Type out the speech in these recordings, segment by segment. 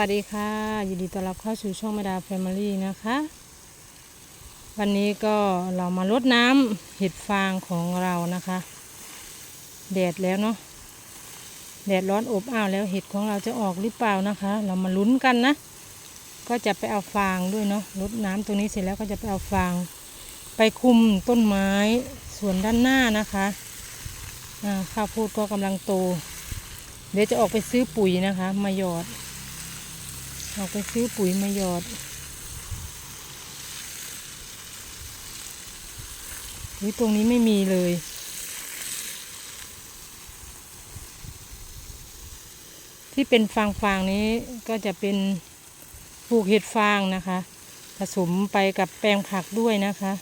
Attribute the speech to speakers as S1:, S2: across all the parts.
S1: วัสดีค่ะ ยินดีต้อนรับเข้าสู่ช่องมาดาแฟมิลี่นะคะ วันนี้ก็เรามาลดน้ำเห็ดฟางของเรานะคะ แดดแล้วเนาะแดดร้อนอบอ้าวแล้วเห็ดของเราจะออกหรือเปล่านะคะ เรามาลุ้นกันนะ ก็จะไปเอาฟางด้วยเนาะลดน้ำตรงนี้เสร็จแล้วก็จะไปเอาฟาง ไปคุมต้นไม้ส่วนด้านหน้านะคะข้าวโพดก็กำลังโต เดี๋ยวจะออกไปซื้อปุ๋ยนะคะ มาหยอด เราไปซื้อปุ๋ยมาหยอดวิตรงนี้ไม่มีเลย ที่เป็นฟางฟางนี้ก็จะเป็นปลูกเห็ดฟางนะคะ ผสมไปกับแปลงผักด้วยนะคะ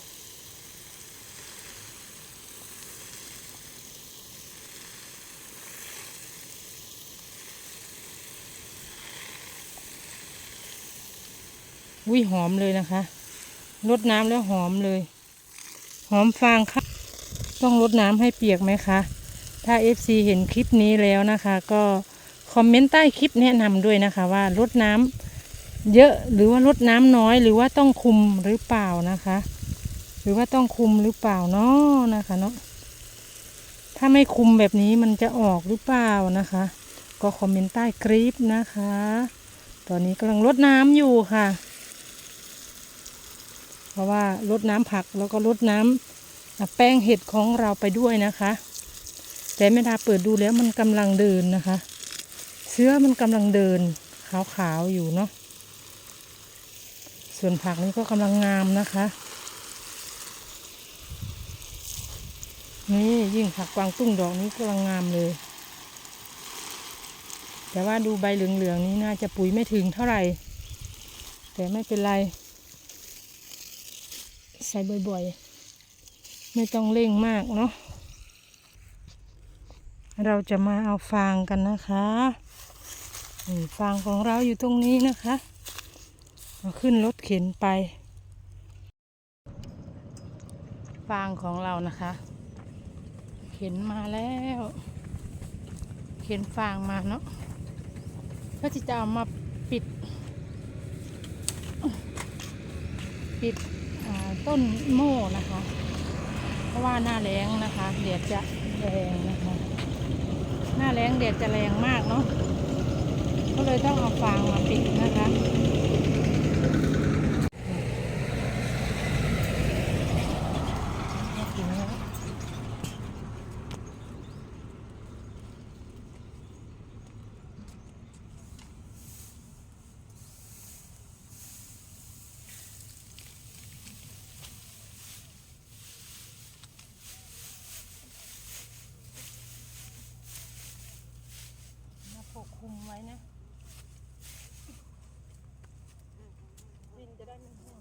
S1: วิหอมเลยนะคะรดน้ำแล้วหอมเลย หอมฟางค่ะต้องรดน้ำให้เปียกไหมคะ ถ้า FC เห็นคลิปนี้แล้วนะคะ ก็คอมเมนต์ใต้คลิปแนะนำด้วยนะคะว่ารดน้ำเยอะหรือว่ารดน้ำน้อย หรือว่าต้องคุมหรือเปล่านะคะ หรือว่าต้องคุมหรือเปล่าเนาะนะคะเนาะถ้าไม่คุมแบบนี้มันจะออกหรือเปล่านะคะ ก็คอมเมนต์ใต้คลิปนะคะ ตอนนี้กำลังรดน้ำอยู่ค่ะ เพราะว่ารดน้ำผักแล้วก็รดน้ำแป้งเห็ดของเราไปด้วยนะคะ แต่ไม่ดาเปิดดูแล้วมันกำลังเดินนะคะ เชื้อมันกำลังเดินขาวๆอยู่เนาะส่วนผักนี้ก็กำลังงามนะคะ นี่ยิ่งผักกวางตุ้งดอกนี้กำลังงามเลย แต่ว่าดูใบเหลืองๆนี้น่าจะปุ๋ยไม่ถึงเท่าไหร่ แต่ไม่เป็นไร ใส่บ่อยๆ ไม่ต้องเร่งมากเนาะเราจะมาเอาฟางกันนะคะฟางของเราอยู่ตรงนี้นะคะเอาขึ้นรถเข็นไป ฟางของเรานะคะ เข็นมาแล้ว เข็นฟางมาเนาะเพื่อที่จะเอามาปิด ปิด ต้นโม่นะคะ เพราะว่าหน้าแรงนะคะแดดจะแรงนะคะ หน้าแรงแดดจะแรงมากเนาะก็เลยต้องเอาฟางมาปิดนะคะถึงแล้วมาปกคลุมไว้นะดินจะได้ไม่แห้ง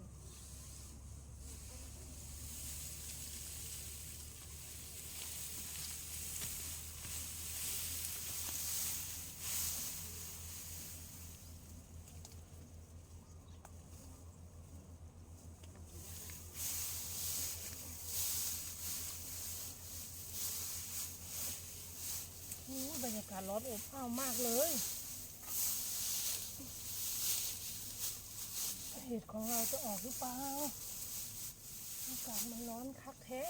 S1: โอ้ย บรรยากาศร้อนอบอ้าวมากเลย เห็ดของเราจะออกหรือเปล่า อากาศมันร้อนคักแท้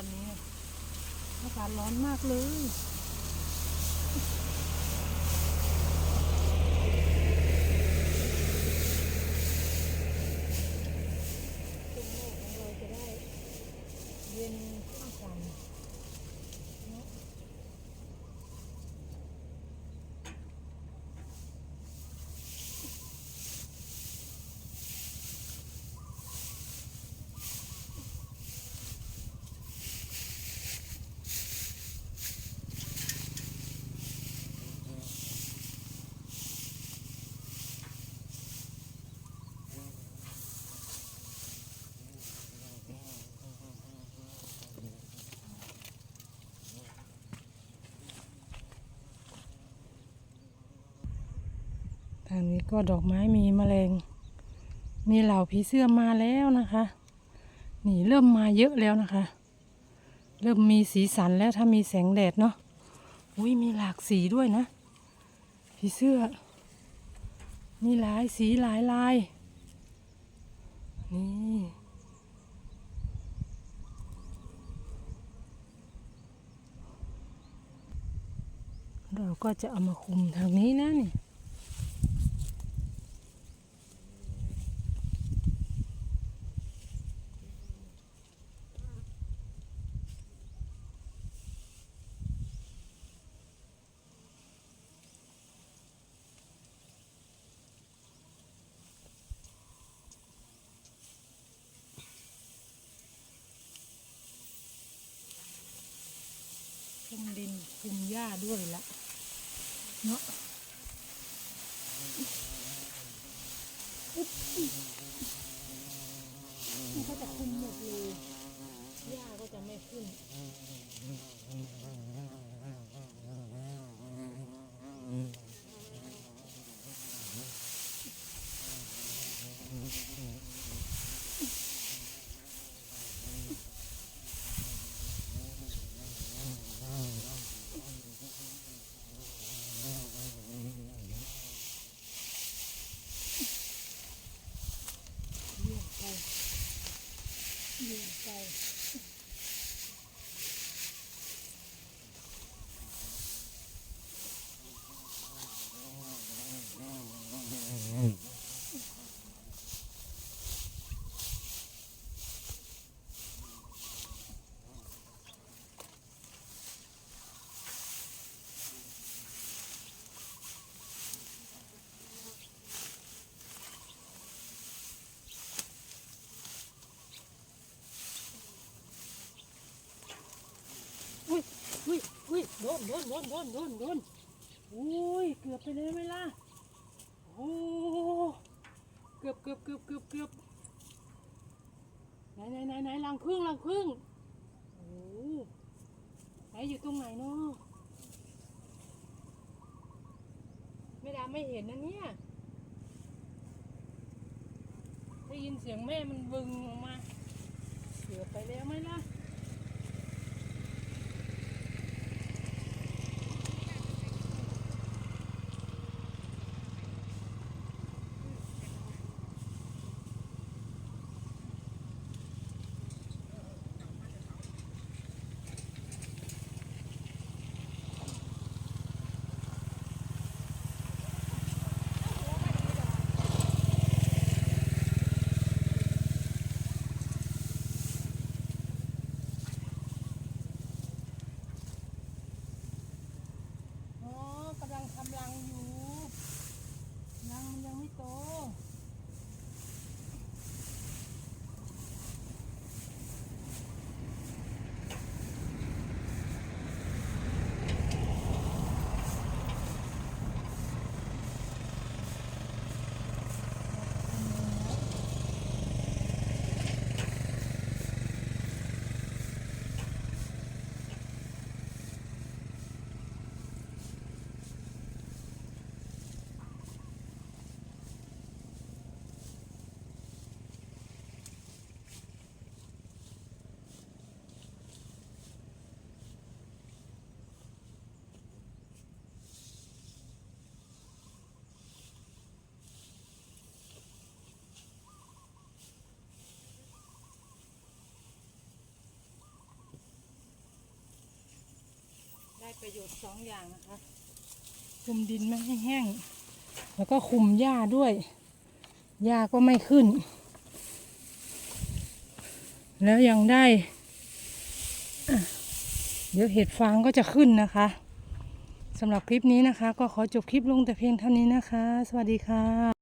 S1: วันนี้อากาศร้อนมากเลยต้นโมกของเราจะได้เย็นเท่ากันางนี้ก็ดอกไม้มีแมลง มีเหล่าผีเสื้อมาแล้วนะคะ นี่เริ่มมาเยอะแล้วนะคะ เริ่มมีสีสันแล้วถ้ามีแสงแดดเนาะอุ้ยมีหลากสีด้วยนะ ผีเสื้อ มีหลายสีหลายลาย นี่เราก็จะเอามาคุมทางนี้นะนี่ คุมดิน คุมหญ้าด้วยละเนาะมันก็จะคุมหมดเลยหญ้าก็จะไม่ขึ้น เยี่ยมไปเยี่ยมไปอุ้ยอุ้ยอุ้ยโด นโดนโดนโดนโดนโดนอุ้ยเกือบไปเลยไหมล่ะโอ้เกือบเกือบเกือบเกือบเกือบไหนไหนไหนไหนรังพึ่งรังพึ่งโอ้ไหนอยู่ตรงไหนเนาะไม่ดาไม่เห็นนะเนี่ยได้ยินเสียงแม่มันบึงออกมาเกือบไปแล้วไหมล่ะ อ๋อกำลังทำรังอยู่รังมันยังไม่ โต ได้ประโยชน์สองอย่างนะคะคุมดินไม่ให้แห้ง แล้วก็คุมหญ้าด้วยหญ้าก็ไม่ขึ้น แล้วยังได้ เดี๋ยวเห็ดฟางก็จะขึ้นนะคะสำหรับคลิปนี้นะคะ ก็ขอจบคลิปลงแต่เพียงเท่านี้นะคะ สวัสดีค่ะ